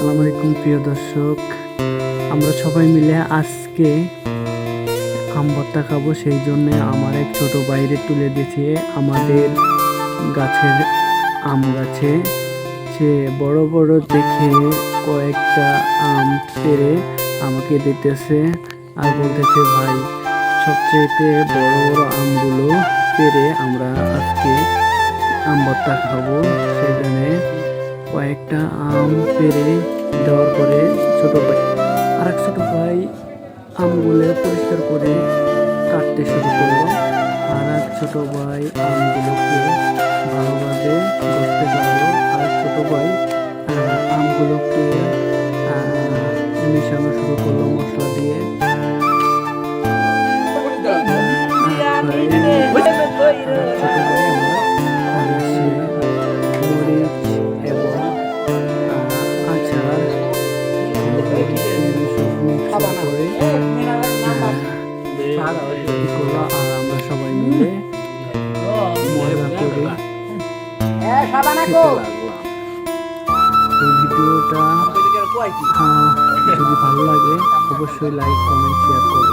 আসসালামু আলাইকুম, প্রিয় দর্শক। আমরা সবাই মিলে আজকে আম ভর্তা খাব, সেই জন্য আমার এক ছোট বাইরে তুলে দিয়েছে। আমাদের গাছের আম গাছে। সে বড় বড় দেখে কয়েকটা আম পেরে আমাকে দিতেছে আর বলতেছে, ভাই সবচেয়েতে বড় বড় আমগুলো পেরে আমরা আজকে আম ভর্তা খাব। সেখানে কয়েকটা আম পেরে দেওয়ার পরে ছোট ভাই আর এক ছোটো ভাই আমগুলো পরিষ্কার করে কাটতে শুরু করল। আর এক ছোটো ভাই আমগুলোকে ভালোভাবে বসতে পারল আর এক ছোটো ভাই আমগুলোকে মেশানো শুরু করল মশলা দিয়ে। এই ভিডিওটা যদি ভালো লাগে অবশ্যই লাইক কমেন্ট শেয়ার করবে।